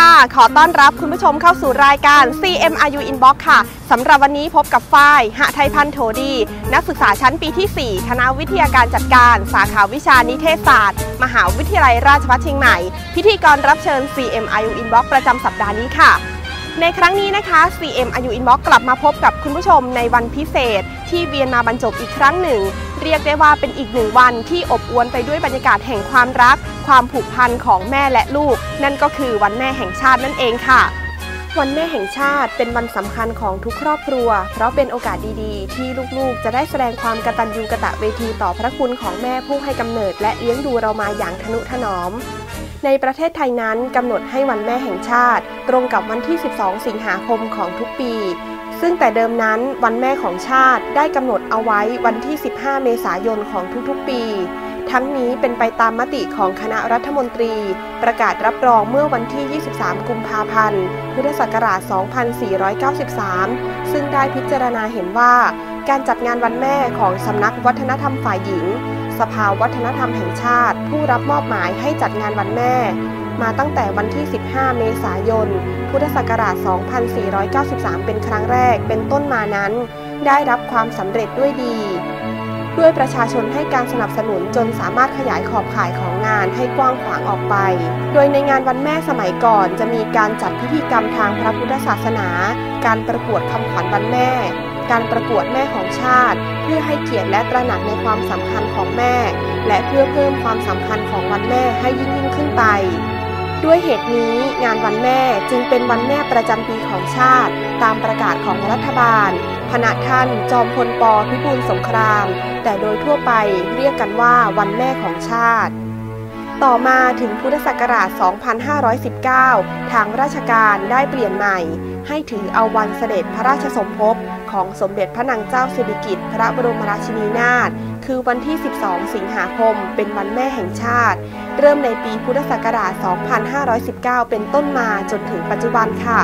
ค่ะ ขอต้อนรับคุณผู้ชมเข้าสู่รายการ CMRU Inbox ค่ะ สำหรับวันนี้พบกับฝ้ายหะไทยพันธ์โถดี นักศึกษาชั้นปีที่ 4 คณะวิทยาการจัดการ สาขาวิชานิเทศศาสตร์ มหาวิทยาลัยราชภัฏเชียงใหม่ พิธีกรรับเชิญ CMRU Inbox ประจำสัปดาห์นี้ค่ะ ในครั้งนี้นะคะ CMRU Inbox กลับมาพบกับคุณผู้ชมในวันพิเศษ ที่เวียนมาบรรจบอีกครั้งหนึ่ง เรียกได้ว่าเป็นอีกหนึ่งวันที่อบอวลไปด้วยบรรยากาศแห่งความรัก ความผูกพันของแม่และลูก นั่นก็คือวันแม่แห่งชาตินั่นเองค่ะวันแม่แห่งชาติเป็นวันสำคัญของทุกครอบครัว เพราะเป็นโอกาสดีๆ ที่ลูกๆ จะได้แสดงความกตัญญูกะตะเวทีต่อพระคุณของแม่ผู้ให้กำเนิด และเลี้ยงดูเรามาอย่างทนุถนอม ในประเทศไทยนั้นกำหนดให้วันแม่แห่งชาติ ตรงกับวันที่ 12 สิงหาคมของทุกปี ซึ่งแต่เดิมนั้นวันแม่ของชาติได้กำหนดเอาไว้วันที่ 15 เมษายนของทุกๆปี ทั้งนี้เป็นไปตามมติของคณะรัฐมนตรี ประกาศรับรองเมื่อวันที่ 23 กุมภาพันธ์ พุทธศักราช 2493 ซึ่งได้พิจารณาเห็นว่า การจัดงานวันแม่ของสำนักวัฒนธรรมฝ่ายหญิง สภาวัฒนธรรมแห่งชาติ ผู้รับมอบหมายให้จัดงานวันแม่ มาตั้งแต่วันที่ 15 เมษายน พุทธศักราช 2493 เป็นครั้งแรกเป็นต้นมานั้น ได้รับความสำเร็จด้วยดี ด้วยประชาชนให้การสนับสนุนจนสามารถขยายขอบข่ายของงานให้กว้างขวางออกไป โดยในงานวันแม่สมัยก่อนจะมีการจัดพิธีกรรมทางพระพุทธศาสนา การประกวดคำขวัญวันแม่ การประกวดแม่ของชาติ เพื่อให้เกียรติและตระหนักในความสำคัญของแม่ และเพื่อเพิ่มความสำคัญของวันแม่ให้ยิ่งยิ่งขึ้นไป ด้วยเหตุนี้งานวันแม่จึงเป็นวันแม่ประจำปีของชาติ ตามประกาศของรัฐบาลพณะท่านจอมพลปพิบูลสงคราม แต่โดยทั่วไปเรียกกันว่าวันแม่ของชาติต่อมาถึงพุทธศักราช 2519 ทางราชการได้เปลี่ยนใหม่ ให้ถือเอาวันเสด็จพระราชสมภพ ของสมเด็จพระนางเจ้าสิริกิติ์พระบรมราชินีนาถคือวันที่ 12 สิงหาคม เป็นวันแม่แห่งชาติ เริ่มในปีพุทธศักราช 2519 เป็นต้นมาจนถึงปัจจุบันค่ะ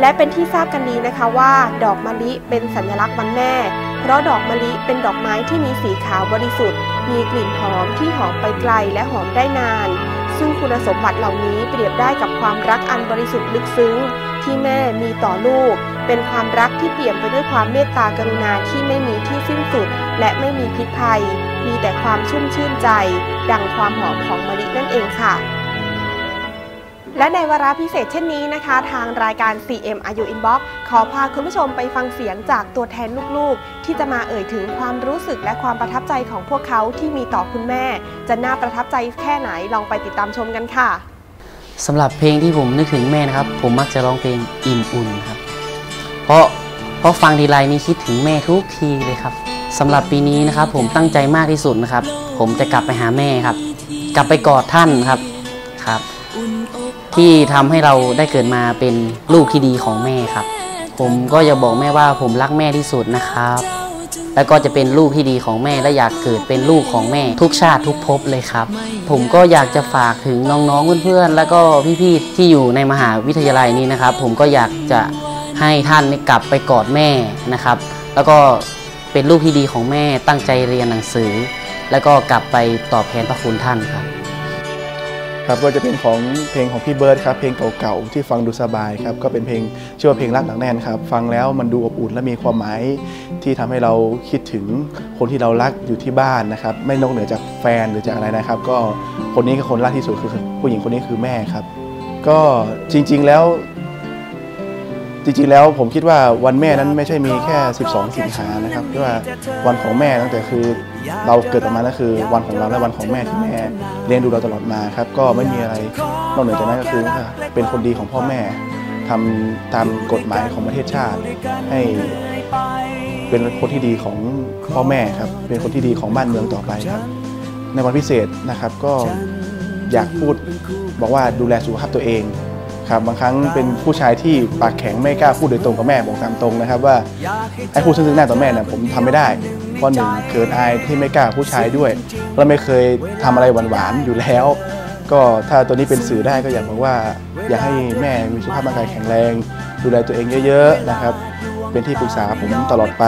และเป็นที่ทราบกันดีนะคะว่า ดอกมะลิเป็นสัญลักษณ์วันแม่ เพราะดอกมะลิเป็นดอกไม้ที่มีสีขาวบริสุทธิ์ มีกลิ่นหอมที่หอมไปไกลและหอมได้นาน ซึ่งคุณสมบัติเหล่านี้เปรียบได้กับความรักอันบริสุทธิ์ลึกซึ้ง ที่แม่มีต่อลูก เป็นความรักที่เปี่ยมไปด้วยความเมตตากรุณาที่ไม่มีที่สิ้นสุด และไม่มีพิษภัย มีแต่ความชุ่มชื่นใจ ดังความหอมของมะลินั่นเองค่ะและในวาระพิเศษเช่นนี้นะคะ ทางรายการ CM อายุ Inbox ขอพาคุณผู้ชมไปฟังเสียงจากตัวแทนลูกๆ ที่จะมาเอ่ยถึงความรู้สึกและความประทับใจของพวกเขาที่มีต่อคุณแม่ จะน่าประทับใจแค่ไหนลองไปติดตามชมกันค่ะ สำหรับเพลงที่ผมนึกถึงแม่นะครับ ผมมักจะร้องเพลงอิ่มอุ่นครับ เพราะเพราะฟังทีไรนี้คิดถึงแม่ทุกทีเลยครับสำหรับปีนี้นะครับ ผมตั้งใจมากที่สุดนะครับ ผมจะกลับไปหาแม่ครับ กลับไปกอดท่านครับครับ ที่ทำให้เราได้เกิดมาเป็นลูกที่ดีของแม่ครับ ผมก็จะบอกแม่ว่าผมรักแม่ที่สุดนะครับ แล้วก็จะเป็นลูกที่ดีของแม่และอยากเกิดเป็นลูกของแม่ ทุกชาติทุกภพเลยครับ ผมก็อยากจะฝากถึงน้องๆเพื่อนๆแล้วก็พี่ๆที่อยู่ในมหาวิทยาลัยนี้นะครับ ผมก็อยากจะให้ท่านกลับไปกอดแม่นะครับ แล้วก็เป็นลูกที่ดีของแม่ตั้งใจเรียนหนังสือ แล้วก็กลับไปตอบแทนพระคุณท่านครับ ครับก็จะเป็นของเพลงของพี่เบิร์ดครับเพลงเก่าๆที่ฟังดูสบายครับก็เป็นเพลงชื่อว่าเพลงรักหนักแน่นครับฟังแล้วมันดูอบอุ่นและมีความหมายที่ทำให้เราคิดถึงคนที่เรารักอยู่ที่บ้านนะครับไม่นอกเหนือจากแฟนหรือจากอะไรนะครับ ก็คนนี้คือคนรักที่สุดคือผู้หญิงคนนี้คือแม่ครับ ก็จริงๆแล้วจริงๆแล้วผมคิดว่าวันแม่นั้นไม่ใช่มีแค่ 12 สิงหานะครับที่ว่าวันของแม่ตั้งแต่คือ เราเกิดออกมานั่นคือวันของเราและวันของแม่ที่แม่เลี้ยงดูเราตลอดมาครับ ก็ไม่มีอะไรนอกเหนือจากนั้นก็คือเป็นคนดีของพ่อแม่ทำตามกฎหมายของประเทศชาติ ให้เป็นคนที่ดีของพ่อแม่ครับ เป็นคนที่ดีของบ้านเมืองต่อไปครับ ในวันพิเศษนะครับก็อยากพูดบอกว่าดูแลสุขภาพตัวเองครับบางครั้งเป็นผู้ชายที่ปากแข็งไม่กล้าพูดโดยตรงกับแม่บอกตามตรงนะครับ ว่าให้พูดซึ่งหน้าต่อแม่เนี่ยผมทำไม่ได้ เพราะหนึ่งเกิดอายที่ไม่กล้าผู้ชายด้วย แล้วไม่เคยทำอะไรหวานๆอยู่แล้ว ก็ถ้าตัวนี้เป็นสื่อได้ก็อยากบอกว่า อยากให้แม่มีสุขภาพร่างกายแข็งแรง ดูแลตัวเองเยอะ ๆ นะครับ เป็นที่ปรึกษาผมตลอดไป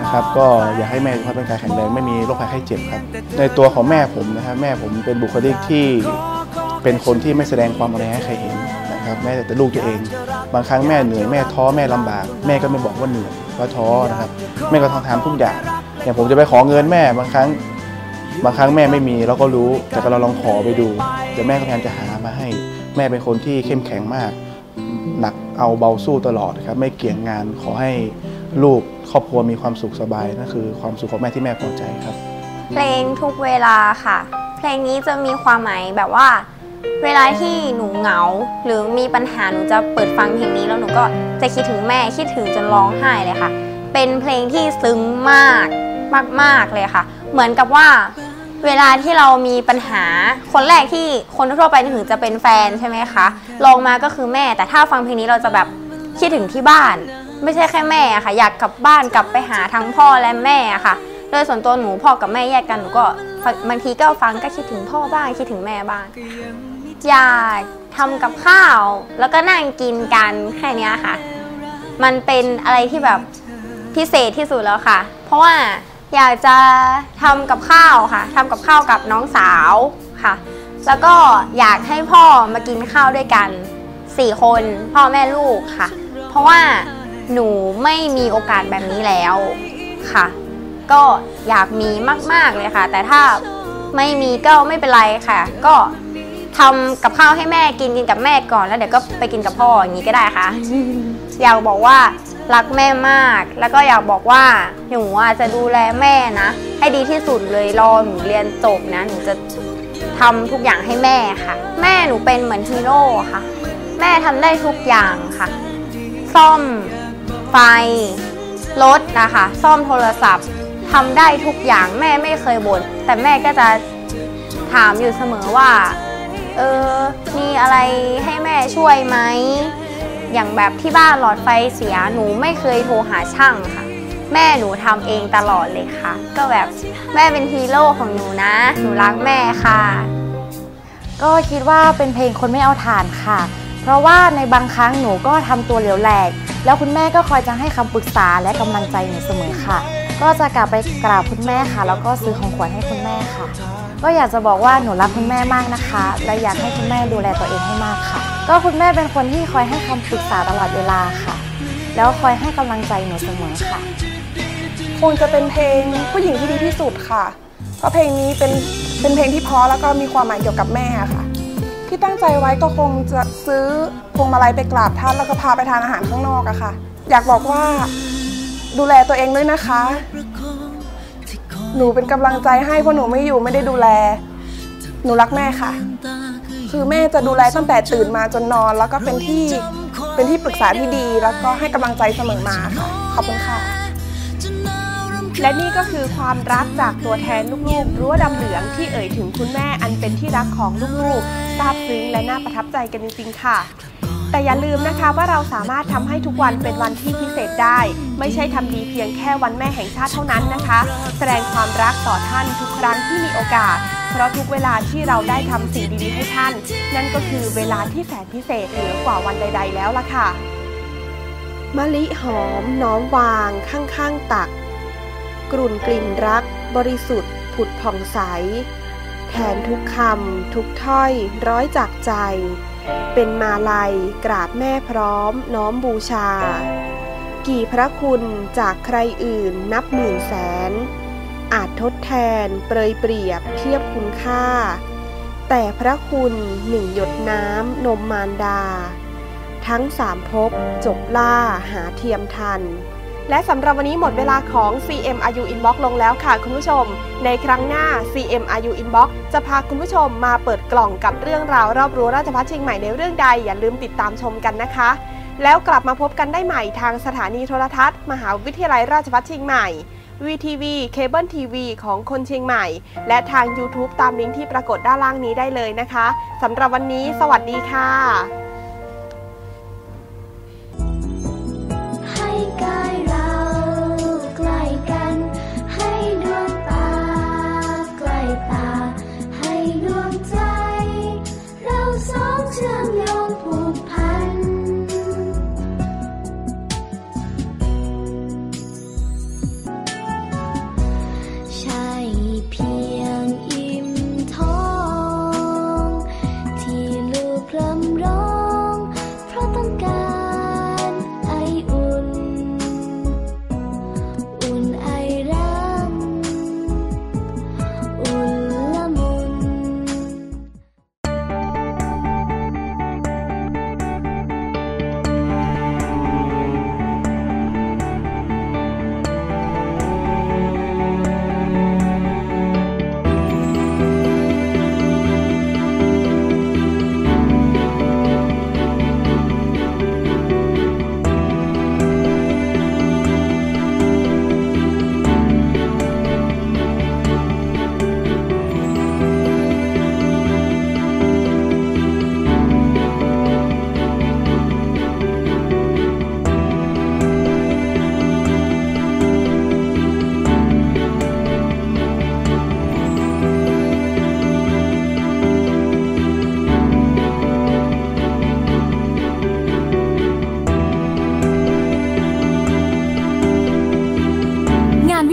นะครับ ก็อยากให้แม่สุขภาพร่างกายแข็งแรงไม่มีโรคภัยไข้เจ็บครับ ในตัวของแม่ผมนะครับแม่ผมเป็นบุคลิกที่เป็นคนที่ไม่แสดงความอะไรให้ใครเห็นนะครับแม้แต่ลูกตัวเอง บางครั้งแม่เหนื่อยแม่ท้อแม่ลำบาก แม่ก็ไม่บอกว่าเหนื่อยว่าท้อนะครับแม่ก็ทำทำทุกอย่าง อย่างผมจะไปขอเงินแม่บางครั้ง บางครั้งแม่ไม่มีเราก็รู้ แต่เราลองขอไปดูเดี๋ยวแม่ก็พยายามจะหามาให้ แม่เป็นคนที่เข้มแข็งมาก หนักเอาเบาสู้ตลอดครับ ไม่เกี่ยงงานขอให้ลูกครอบครัวมีความสุขสบายนั่นคือความสุขของแม่ที่แม่พอใจครับ เพลงทุกเวลาค่ะ เพลงนี้จะมีความหมายแบบว่า เวลาที่หนูเหงา หรือมีปัญหาหนูจะเปิดฟังเพลงนี้แล้วหนูก็จะคิดถึงแม่คิดถึงจนร้องไห้เลยค่ะ เป็นเพลงที่ซึ้งมาก มาก ๆเลยค่ะ เหมือนกับว่าเวลาที่เรามีปัญหาคนแรกที่คนทั่วไปถึงจะเป็นแฟนใช่ไหมคะลองมาก็คือแม่ แต่ถ้าฟังเพลงนี้เราจะแบบคิดถึงที่บ้าน ไม่ใช่แค่แม่อะค่ะ อยากกลับบ้านกลับไปหาทั้งพ่อและแม่อะค่ะโดยส่วนตัวหนูพ่อกับแม่แยกกันหนูก็บางทีก็ฟังก็คิดถึงพ่อบ้างคิดถึงแม่บ้างอยากทำกับข้าว แล้วก็นั่งกินกันแค่นี้ค่ะ มันเป็นอะไรที่แบบพิเศษที่สุดแล้วค่ะ เพราะว่า อยากจะทำกับข้าวค่ะทำกับข้าวกับน้องสาวค่ะ แล้วก็อยากให้พ่อมากินข้าวด้วยกันสี่คนพ่อแม่ลูกค่ะ เพราะว่าหนูไม่มีโอกาสแบบนี้แล้วค่ะ ก็อยากมีมาก ๆเลยค่ะ แต่ถ้าไม่มีก็ไม่เป็นไรค่ะ ก็ทำกับข้าวให้แม่กินกินกับแม่ก่อนแล้วเดี๋ยวก็ไปกินกับพ่ออย่างนี้ก็ได้ค่ะ อยากบอกว่า รักแม่มาก แล้วก็อยากบอกว่าหนูอะจะดูแลแม่นะ ให้ดีที่สุดเลยรอหนูเรียนจบนะ หนูจะทำทุกอย่างให้แม่ค่ะ แม่หนูเป็นเหมือนฮีโร่ค่ะ แม่ทำได้ทุกอย่างค่ะ ซ่อมไฟรถนะคะ ซ่อมโทรศัพท์ทำได้ทุกอย่างแม่ไม่เคยบน่นแต่แม่ก็จะถามอยู่เสมอว่า เออ มีอะไรให้แม่ช่วยไหม อย่างแบบที่บ้านหลอดไฟเสียหนูไม่เคยโทรหาช่างค่ะ แม่หนูทำเองตลอดเลยค่ะ ก็แบบแม่เป็นฮีโร่ของหนูนะ หนูรักแม่ค่ะ ก็คิดว่าเป็นเพลงคนไม่เอาฐานค่ะ เพราะว่าในบางครั้งหนูก็ทำตัวเหลวแหลก แล้วคุณแม่ก็คอยจะให้คำปรึกษาและกำลังใจหนูเสมอค่ะ ก็จะกลับไปกราบคุณแม่ค่ะ แล้วก็ซื้อของขวัญให้คุณแม่ค่ะ ก็อยากจะบอกว่าหนูรักคุณแม่มากนะคะ และอยากให้คุณแม่ดูแลตัวเองให้มากค่ะ ก็คุณแม่เป็นคนที่คอยให้คำปรึกษาตลอดเวลาค่ะ แล้วคอยให้กำลังใจหนูเสมอค่ะ คงจะเป็นเพลงผู้หญิงที่ดีที่สุดค่ะเพราะเพลงนี้เป็นเป็นเพลงที่เพราะแล้วก็มีความหมายเกี่ยวกับแม่ค่ะ ที่ตั้งใจไว้ก็คงจะซื้อพวงมาลัยไปกราบท่านแล้วก็พาไปทานอาหารข้างนอกอะค่ะ อยากบอกว่าดูแลตัวเองด้วยนะคะ หนูเป็นกำลังใจให้เพราะหนูไม่อยู่ไม่ได้ดูแล หนูรักแม่ค่ะ คือแม่จะดูแลตั้งแต่ตื่นมาจนนอน แล้วก็เป็นที่เป็นที่ปรึกษาที่ดี แล้วก็ให้กำลังใจเสมอมาค่ะขอบคุณค่ะ และนี่ก็คือความรักจากตัวแทนลูกๆรั้วดำเหลืองที่เอ่ยถึงคุณแม่อันเป็นที่รักของลูกๆซาบซึ้งและน่าประทับใจกันจริงๆค่ะ แต่อย่าลืมนะคะว่าเราสามารถทำให้ทุกวันเป็นวันที่พิเศษได้ ไม่ใช่ทำดีเพียงแค่วันแม่แห่งชาติเท่านั้นนะคะ แสดงความรักต่อท่านทุกครั้งที่มีโอกาส เพราะทุกเวลาที่เราได้ทำสิ่งดีๆให้ท่าน นั่นก็คือเวลาที่แสนพิเศษเหนือกว่าวันใด ๆ แล้วล่ะค่ะมะลิหอมน้อมวาง ข้างๆตัก กลุ่นกลิ่นรัก บริสุทธิ์ ผุดผ่องใส แทนทุกคำทุกถ้อยร้อยจากใจ เป็นมาลัยกราบแม่พร้อมน้อมบูชา กี่พระคุณจากใครอื่นนับหมื่นแสน อาจทดแทนเปรยเปรียบเทียบคุณค่า แต่พระคุณหนึ่งหยดน้ำนมมารดา ทั้งสามภพจบล่าหาเทียมทัน และสำหรับวันนี้หมดเวลาของ CMRU Inbox ลงแล้วค่ะคุณผู้ชม ในครั้งหน้า CMRU Inbox จะพาคุณผู้ชมมาเปิดกล่องกับเรื่องราวรอบรั้วราชภัฏเชียงใหม่ในเรื่องใด อย่าลืมติดตามชมกันนะคะ แล้วกลับมาพบกันได้ใหม่ทางสถานีโทรทัศน์ มหาวิทยาลัยราชภัฏเชียงใหม่ VTV เคเบิลทีวีของคนเชียงใหม่ และทาง YouTube ตามลิงก์ที่ปรากฏด้านล่างนี้ได้เลยนะคะสำหรับวันนี้ สวัสดีค่ะ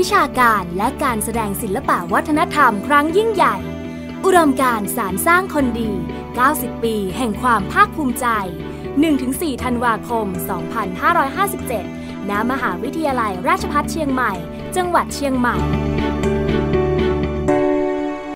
ิชาการและการแสดงศิลปะวัฒนธรรมครั้งยิ่งใหญ่ อุดมการสารสร้างคนดี 90 ปีแห่งความภาคภูมิใจ 1-4 ธันวาคม 2557 ณ มหาวิทยาลัยราชภัฏเชียงใหม่ จังหวัดเชียงใหม่